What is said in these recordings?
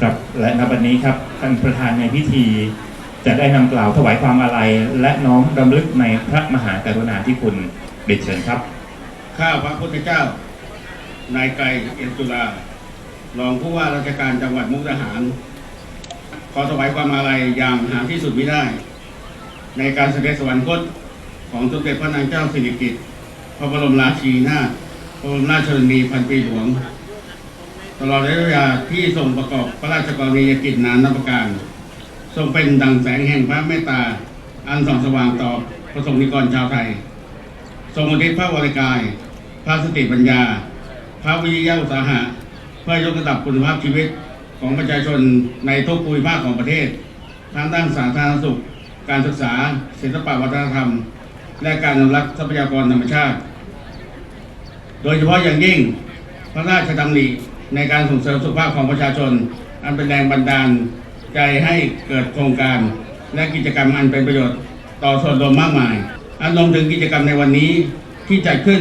ครับและณบัดนี้ครับท่านประธานในพิธี จะได้นำกล่าวถวายความอาลัย และน้อมรำลึกในพระมหากรุณาธิคุณเด็ดเชิญครับ ข้าพระพุทธเจ้า นายไกรเอ็นจุลารองผู้ว่าราชการจังหวัดมุกดาหาร ขอถวายความอาลัยอย่างหาที่สุดไมิได้ ในการเสด็จสวรรคตของสมเด็จพระนางเจ้าสิริกิติ์พระบรมราชินีนาถพระบรมราชชนนีพันปีหลวง ตลอดระยะเวลาที่ทรงประกอบพระราชกรณียกิจนานนับประการ ทรงเป็นดังแสงแห่งพระเมตตา อันส่องสว่างต่อประสงค์นิกรชาวไทย ทรงอุทิศพระวรกาย พระสติปัญญา พระวิริยะอุตสาหะ เพื่อยกระดับคุณภาพชีวิตของประชาชนในทุกภูมิภาคของประเทศทั้งด้านสาธารณสุข การศึกษา ศิลปวัฒนธรรม และการอนุรักษ์ทรัพยากรธรรมชาติ โดยเฉพาะอย่างยิ่ง พระราชดำริ ในการส่งเสริมสุขภาพของประชาชน อันเป็นแรงบันดาลใจให้เกิดโครงการ และกิจกรรมอันเป็นประโยชน์ต่อส่วนรวมมากมาย อันรวมถึงกิจกรรมในวันนี้ที่จัดขึ้น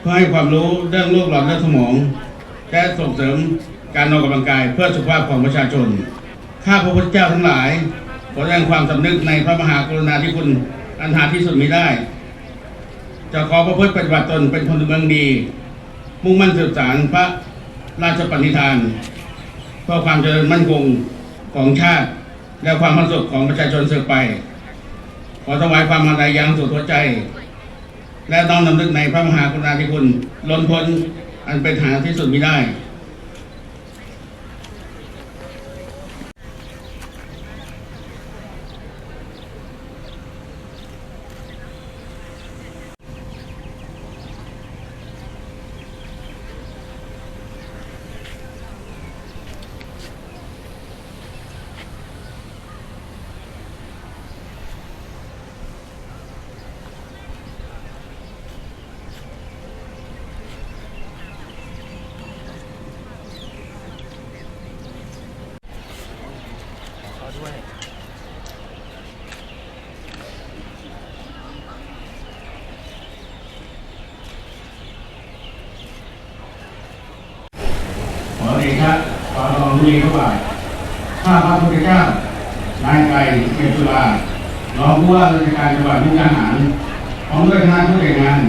เพื่อให้ความรู้เรื่องโรคหลอดเลือดสมอง และส่งเสริมการออกกำลังกายเพื่อสุขภาพของประชาชน ข้าพระพุทธเจ้าทั้งหลาย ขอแสดงความสำนึกในพระมหากรุณาธิคุณอันหาที่สุดมิได้ จะขอประพฤติปฏิบัติตนเป็นพลเมืองดี มุ่งมั่นสืบสานพระ ราชปณิธานเพื่อความเจริญมั่นคงของชาติ และความพันสุขของประชาชนเสือไป ขอถวายความอาลัยอยังสุดหัวใจ และต้องนำลึกในพระมหากรุณาธิคุณล้นพ้นอันเป็นหาที่สุดมิได้ ขอเดชะขอรองทุลีพระบาทข้าพระพุทธเจ้านายไกรเกียรติจุฬารองผู้ว่าราชการจังหวัดมุกดาหารพร้อมด้วยคณะผู้ใหญ่งาน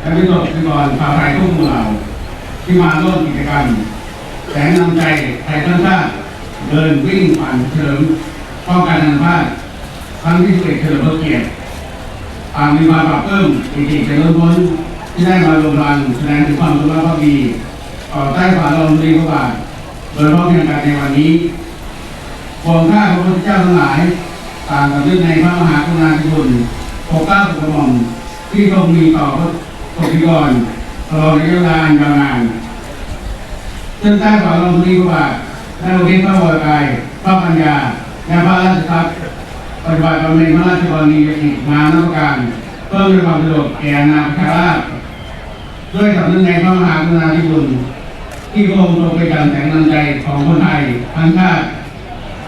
และพิสุทธิ์กรชาวไทยทุกหมู่เหล่าที่มาร่วมกิจกรรมแสงนำใจไทยทั้งชาติเดินวิ่งผ่านเฉลิม ป้องกันอันพลาดครั้งที่สิบเอ็ดเฉลิมพระเกียรติต่ามีควาปรับเพิ่มปิติเจริญพ้นที่ได้มาลงรันแสดงถึงความสุภาพดีต่อใต้ฝ่าลมรีพระบาทโดยพร้อมเพรียงกันในวันนี้ของข้าพระพุทธเจ้าทั้งหลาย ต่างกับเรื่องในพระมหากรุณาธิคุณโปรดเกล้าโปรดกระหม่อมที่ทรงมีต่อพระปฏิกรตลอดระยะเวลาอันยาวนานซึ่งใต้ฝ่าลมรีพระบาทได้อุทิศพระวรกายพระปัญญา และพระราชทรัพย์ปฏิบัติบำเพ็ญพระราชกรณียกิจมานับประการเพื่มความสะดวกแก่อาณาระชารด้วยสำนึกในพระมหากรุณาธิคุณที่พระองค์ทรงเป็นการแสงนำใจของคนไทยทั้งชาติ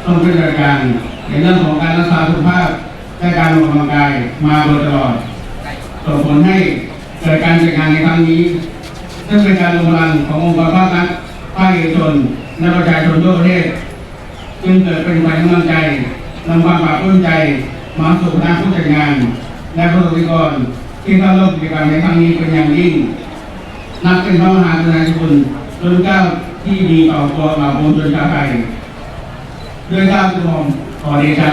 ทรงเป็นประการในเรื่องของการรักษาสุขภาพและการออกกำลังกายมาโดยตลอดส่งผลให้เกิดการจัดงานในครั้งนี้ซึ่งเป็นการรวมพลังขององค์กรภาครัฐภาคเอกชนและประชาชนทั่วประเทศ จึงเกิดเป็นหวามกำลังใจนำความปราบปลื้มใจ มาสู่ทางผู้จัดงาน และผู้บริกรที่เข้าร่วมกิจกรรมในครั้งนี้เป็นอย่างยิ่ง นับเป็นพระมหากรุณาธิคุณรุ่นเก้าที่มีต่อตัวมาปวงชนชาวไทยด้วยก้าวกระหม่อมขอเดชะ